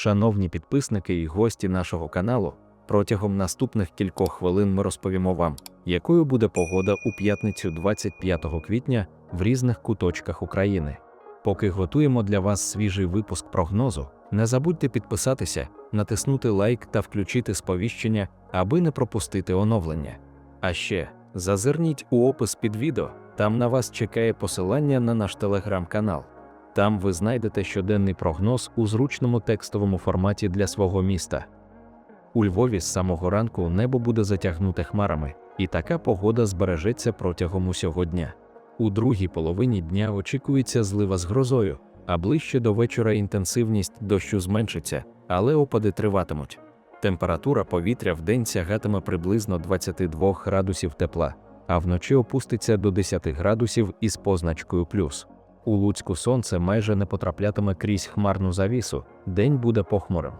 Шановні підписники і гості нашого каналу, протягом наступних кількох хвилин ми розповімо вам, якою буде погода у п'ятницю 25 квітня в різних куточках України. Поки готуємо для вас свіжий випуск прогнозу, не забудьте підписатися, натиснути лайк та включити сповіщення, аби не пропустити оновлення. А ще зазирніть у опис під відео, там на вас чекає посилання на наш телеграм-канал. Там ви знайдете щоденний прогноз у зручному текстовому форматі для свого міста. У Львові з самого ранку небо буде затягнуте хмарами, і така погода збережеться протягом усього дня. У другій половині дня очікується злива з грозою, а ближче до вечора інтенсивність дощу зменшиться, але опади триватимуть. Температура повітря в день сягатиме приблизно 22 градусів тепла, а вночі опуститься до 10 градусів із позначкою плюс. У Луцьку сонце майже не потраплятиме крізь хмарну завісу, день буде похмурим.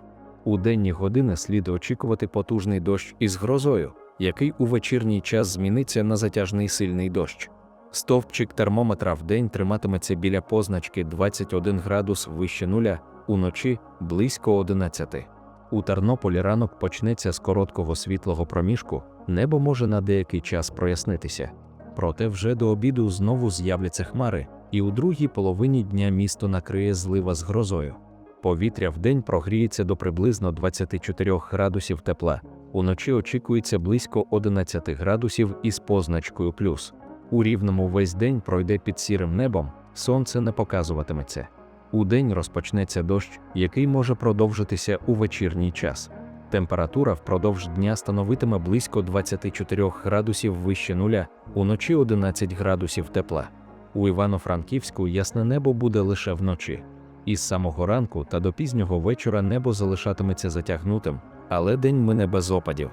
У денні години слід очікувати потужний дощ із грозою, який у вечірній час зміниться на затяжний сильний дощ. Стовпчик термометра в день триматиметься біля позначки 21 градус вище нуля, уночі близько 11. У Тернополі ранок почнеться з короткого світлого проміжку, небо може на деякий час прояснитися. Проте вже до обіду знову з'являться хмари, і у другій половині дня місто накриє злива з грозою. Повітря вдень прогріється до приблизно 24 градусів тепла, уночі очікується близько 11 градусів із позначкою плюс. У рівному весь день пройде під сірим небом, сонце не показуватиметься. У день розпочнеться дощ, який може продовжитися у вечірній час. Температура впродовж дня становитиме близько 24 градусів вище нуля, уночі 11 градусів тепла. У Івано-Франківську ясне небо буде лише вночі. Із самого ранку та до пізнього вечора небо залишатиметься затягнутим, але день мине без опадів.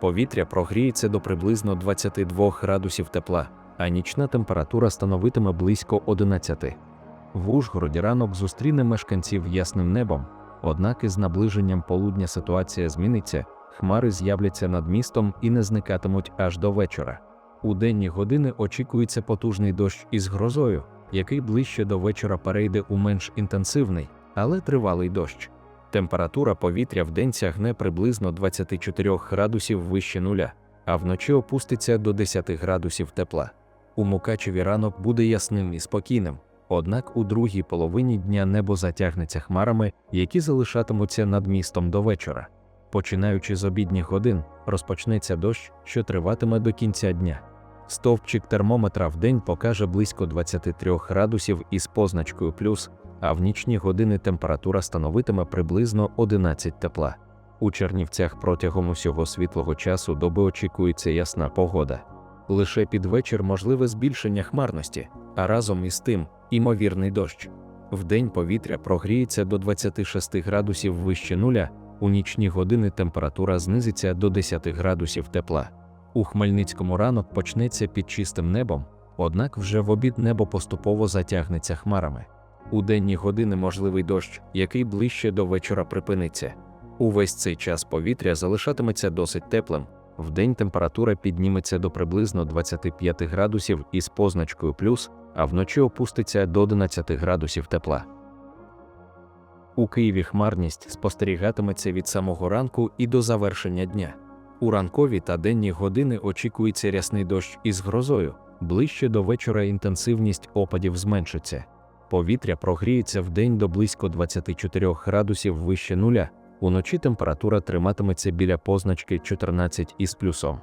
Повітря прогріється до приблизно 22 градусів тепла, а нічна температура становитиме близько 11. В Ужгороді ранок зустріне мешканців ясним небом, однак із наближенням полудня ситуація зміниться, хмари з'являться над містом і не зникатимуть аж до вечора. У денні години очікується потужний дощ із грозою, який ближче до вечора перейде у менш інтенсивний, але тривалий дощ. Температура повітря в день сягне приблизно 24 градусів вище нуля, а вночі опуститься до 10 градусів тепла. У Мукачеві ранок буде ясним і спокійним, однак у другій половині дня небо затягнеться хмарами, які залишатимуться над містом до вечора. Починаючи з обідніх годин, розпочнеться дощ, що триватиме до кінця дня. Стовпчик термометра в день покаже близько 23 градусів із позначкою плюс, а в нічні години температура становитиме приблизно 11 тепла. У Чернівцях протягом усього світлого часу доби очікується ясна погода. Лише під вечір можливе збільшення хмарності, а разом із тим імовірний дощ. Вдень повітря прогріється до 26 градусів вище нуля, у нічні години температура знизиться до 10 градусів тепла. У Хмельницькому ранок почнеться під чистим небом, однак вже в обід небо поступово затягнеться хмарами. У денні години можливий дощ, який ближче до вечора припиниться. Увесь цей час повітря залишатиметься досить теплим. Вдень температура підніметься до приблизно 25 градусів із позначкою плюс, а вночі опуститься до 11 градусів тепла. У Києві хмарність спостерігатиметься від самого ранку і до завершення дня. У ранкові та денні години очікується рясний дощ із грозою, ближче до вечора інтенсивність опадів зменшиться. Повітря прогріється в день до близько 24 градусів вище нуля, уночі температура триматиметься біля позначки 14 із плюсом.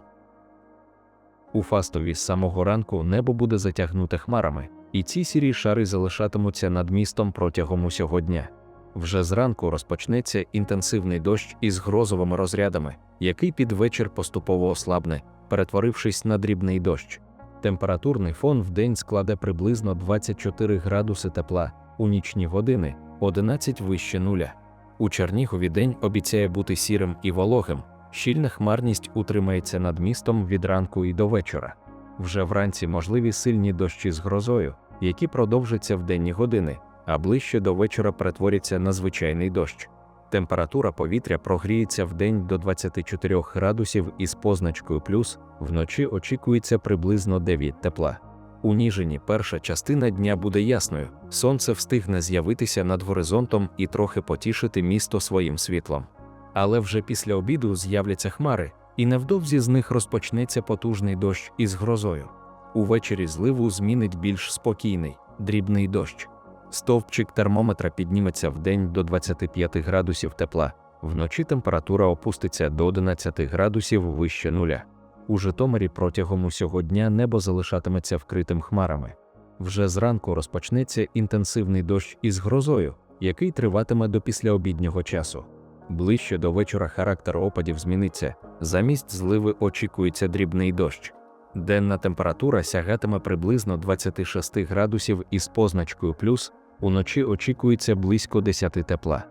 У Фастові з самого ранку небо буде затягнуте хмарами, і ці сірі шари залишатимуться над містом протягом усього дня. Вже зранку розпочнеться інтенсивний дощ із грозовими розрядами, який під вечір поступово ослабне, перетворившись на дрібний дощ. Температурний фон в день складе приблизно 24 градуси тепла, у нічні години 11 вище нуля. У Чернігові день обіцяє бути сірим і вологим, щільна хмарність утримається над містом від ранку і до вечора. Вже вранці можливі сильні дощі з грозою, які продовжаться в денні години, а ближче до вечора перетворяться на звичайний дощ. Температура повітря прогріється в день до 24 градусів із позначкою плюс, вночі очікується приблизно 9 тепла. У Ніжині перша частина дня буде ясною, сонце встигне з'явитися над горизонтом і трохи потішити місто своїм світлом. Але вже після обіду з'являться хмари, і невдовзі з них розпочнеться потужний дощ із грозою. Увечері зливу змінить більш спокійний, дрібний дощ. Стовпчик термометра підніметься в день до 25 градусів тепла, вночі температура опуститься до 11 градусів вище нуля. У Житомирі протягом усього дня небо залишатиметься вкритим хмарами. Вже зранку розпочнеться інтенсивний дощ із грозою, який триватиме до післяобіднього часу. Ближче до вечора характер опадів зміниться, замість зливи очікується дрібний дощ. Денна температура сягатиме приблизно 26 градусів із позначкою плюс, уночі очікується близько 10 тепла.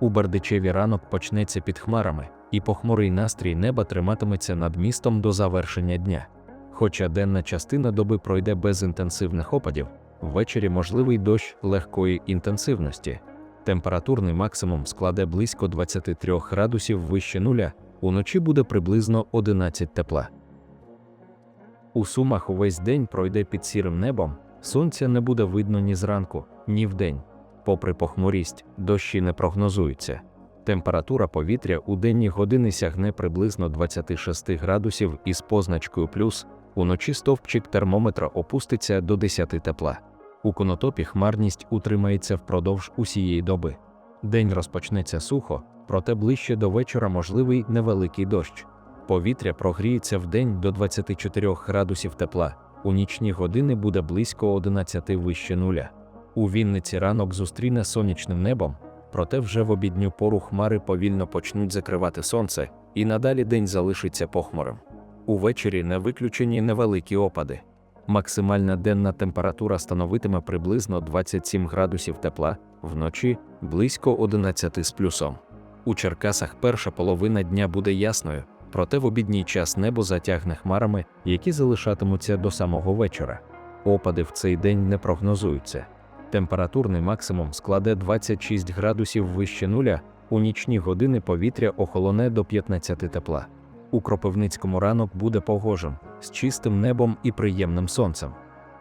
У Бердичеві ранок почнеться під хмарами, і похмурий настрій неба триматиметься над містом до завершення дня. Хоча денна частина доби пройде без інтенсивних опадів, ввечері можливий дощ легкої інтенсивності. Температурний максимум складе близько 23 градусів вище нуля, уночі буде приблизно 11 тепла. У Сумах увесь день пройде під сірим небом, сонця не буде видно ні зранку, ні вдень. Попри похмурість, дощі не прогнозуються. Температура повітря у денні години сягне приблизно 26 градусів із позначкою плюс, уночі стовпчик термометра опуститься до 10 тепла. У конотопі хмарність утримається впродовж усієї доби. День розпочнеться сухо, проте ближче до вечора можливий невеликий дощ. Повітря прогріється в день до 24 градусів тепла, у нічні години буде близько 11 вище нуля. У Вінниці ранок зустріне сонячним небом, проте вже в обідню пору хмари повільно почнуть закривати сонце, і надалі день залишиться похмурим. Увечері не виключені невеликі опади. Максимальна денна температура становитиме приблизно 27 градусів тепла, вночі близько 11 з плюсом. У Черкасах перша половина дня буде ясною, проте в обідній час небо затягне хмарами, які залишатимуться до самого вечора. Опади в цей день не прогнозуються. Температурний максимум складе 26 градусів вище нуля, у нічні години повітря охолоне до 15 тепла. У Кропивницькому ранок буде погожим, з чистим небом і приємним сонцем.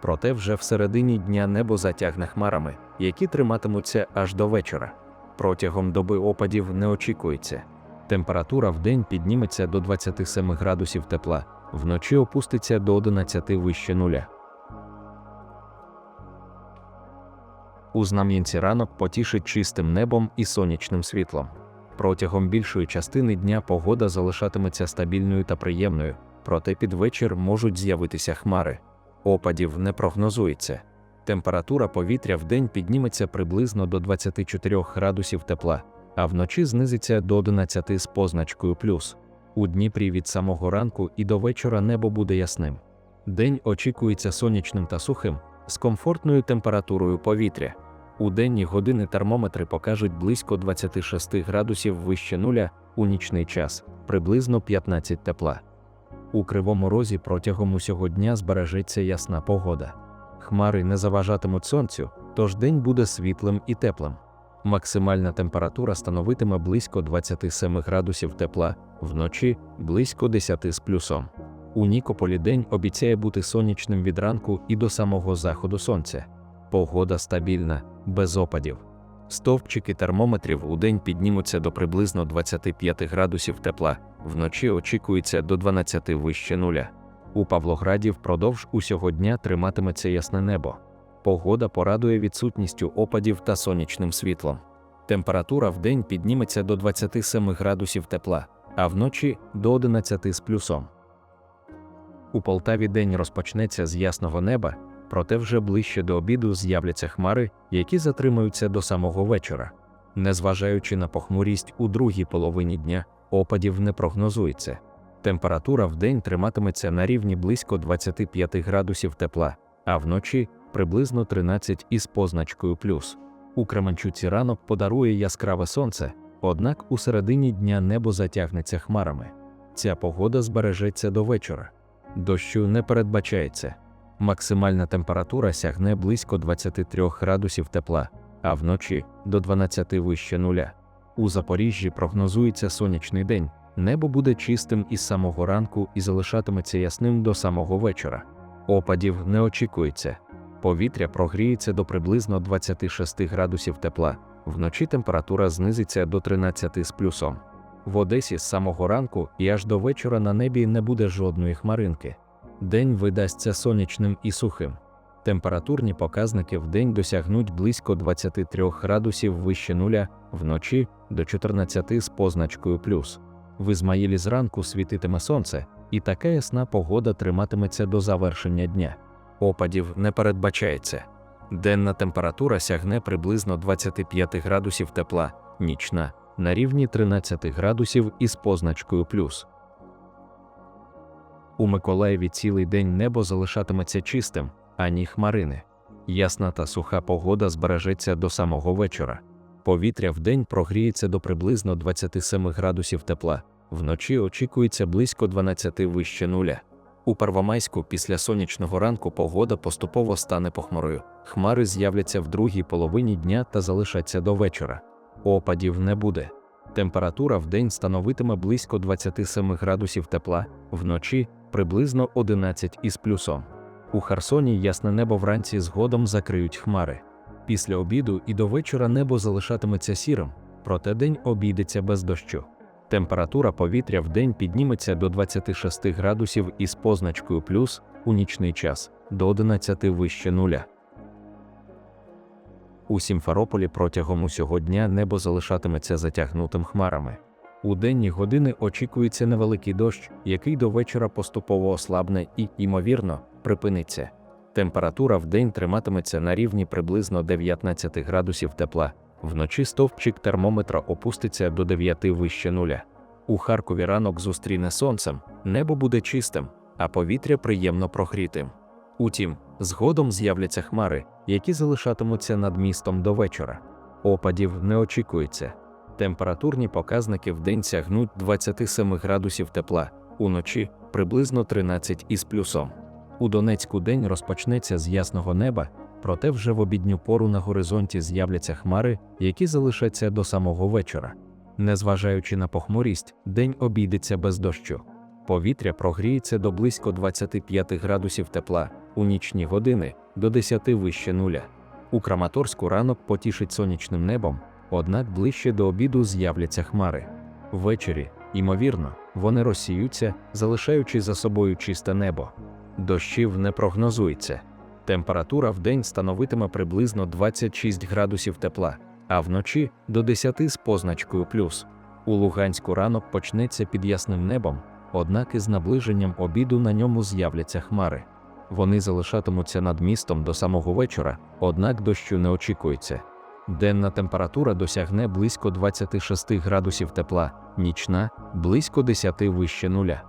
Проте вже в середині дня небо затягне хмарами, які триматимуться аж до вечора. Протягом доби опадів не очікується. Температура в день підніметься до 27 градусів тепла, вночі опуститься до 11 вище нуля. У Знам'янці ранок потішить чистим небом і сонячним світлом. Протягом більшої частини дня погода залишатиметься стабільною та приємною, проте під вечір можуть з'явитися хмари. Опадів не прогнозується. Температура повітря в день підніметься приблизно до 24 градусів тепла, а вночі знизиться до 11 з позначкою плюс. У Дніпрі від самого ранку і до вечора небо буде ясним. День очікується сонячним та сухим, з комфортною температурою повітря. У денні години термометри покажуть близько 26 градусів вище нуля, у нічний час приблизно 15 тепла. У кривому розі протягом усього дня збережеться ясна погода. Хмари не заважатимуть сонцю, тож день буде світлим і теплим. Максимальна температура становитиме близько 27 градусів тепла, вночі близько 10 з плюсом. У Нікополі день обіцяє бути сонячним від ранку і до самого заходу сонця. Погода стабільна, без опадів. Стовпчики термометрів у день піднімуться до приблизно 25 градусів тепла, вночі очікується до 12 вище нуля. У Павлограді впродовж усього дня триматиметься ясне небо. Погода порадує відсутністю опадів та сонячним світлом. Температура в день підніметься до 27 градусів тепла, а вночі до 11 з плюсом. У Полтаві день розпочнеться з ясного неба, проте вже ближче до обіду з'являться хмари, які затримаються до самого вечора. Незважаючи на похмурість у другій половині дня, опадів не прогнозується. Температура в день триматиметься на рівні близько 25 градусів тепла, а вночі приблизно 13 із позначкою плюс. У Кременчуці ранок подарує яскраве сонце, однак у середині дня небо затягнеться хмарами. Ця погода збережеться до вечора. Дощу не передбачається. Максимальна температура сягне близько 23 градусів тепла, а вночі до 12 вище нуля. У Запоріжжі прогнозується сонячний день, небо буде чистим із самого ранку і залишатиметься ясним до самого вечора. Опадів не очікується. Повітря прогріється до приблизно 26 градусів тепла. Вночі температура знизиться до 13 з плюсом. В Одесі з самого ранку і аж до вечора на небі не буде жодної хмаринки. День видасться сонячним і сухим. Температурні показники в день досягнуть близько 23 градусів вище нуля, вночі до 14 з позначкою плюс. В Ізмаїлі зранку світитиме сонце, і така ясна погода триматиметься до завершення дня. Опадів не передбачається. Денна температура сягне приблизно 25 градусів тепла, нічна на рівні 13 градусів із позначкою плюс. У Миколаєві цілий день небо залишатиметься чистим, ані хмарини. Ясна та суха погода збережеться до самого вечора. Повітря вдень прогріється до приблизно 27 градусів тепла, вночі очікується близько 12 вище нуля. У Первомайську після сонячного ранку погода поступово стане похмурою. Хмари з'являться в другій половині дня та залишаться до вечора. Опадів не буде. Температура в день становитиме близько 27 градусів тепла, вночі приблизно 11 із плюсом. У Херсоні ясне небо вранці згодом закриють хмари. Після обіду і до вечора небо залишатиметься сірим, проте день обійдеться без дощу. Температура повітря в день підніметься до 26 градусів із позначкою плюс у нічний час до 11 вище нуля. У Сімферополі протягом усього дня небо залишатиметься затягнутим хмарами. У денні години очікується невеликий дощ, який до вечора поступово ослабне і, ймовірно, припиниться. Температура в день триматиметься на рівні приблизно 19 градусів тепла, вночі стовпчик термометра опуститься до 9 вище нуля. У Харкові ранок зустріне сонцем, небо буде чистим, а повітря приємно прогрітим. Утім, згодом з'являться хмари, які залишатимуться над містом до вечора. Опадів не очікується. Температурні показники в день сягнуть 27 градусів тепла, уночі приблизно 13 із плюсом. У Донецьку день розпочнеться з ясного неба, проте вже в обідню пору на горизонті з'являться хмари, які залишаться до самого вечора. Незважаючи на похмурість, день обійдеться без дощу. Повітря прогріється до близько 25 градусів тепла, у нічні години до 10 вище нуля. У Краматорську ранок потішить сонячним небом, однак ближче до обіду з'являться хмари. Ввечері, ймовірно, вони розсіються, залишаючи за собою чисте небо. Дощів не прогнозується. Температура в день становитиме приблизно 26 градусів тепла, а вночі до 10 з позначкою плюс. У Луганську ранок почнеться під ясним небом, однак із наближенням обіду на ньому з'являться хмари. Вони залишатимуться над містом до самого вечора, однак дощу не очікується. Денна температура досягне близько 26 градусів тепла, нічна близько 10 вище нуля.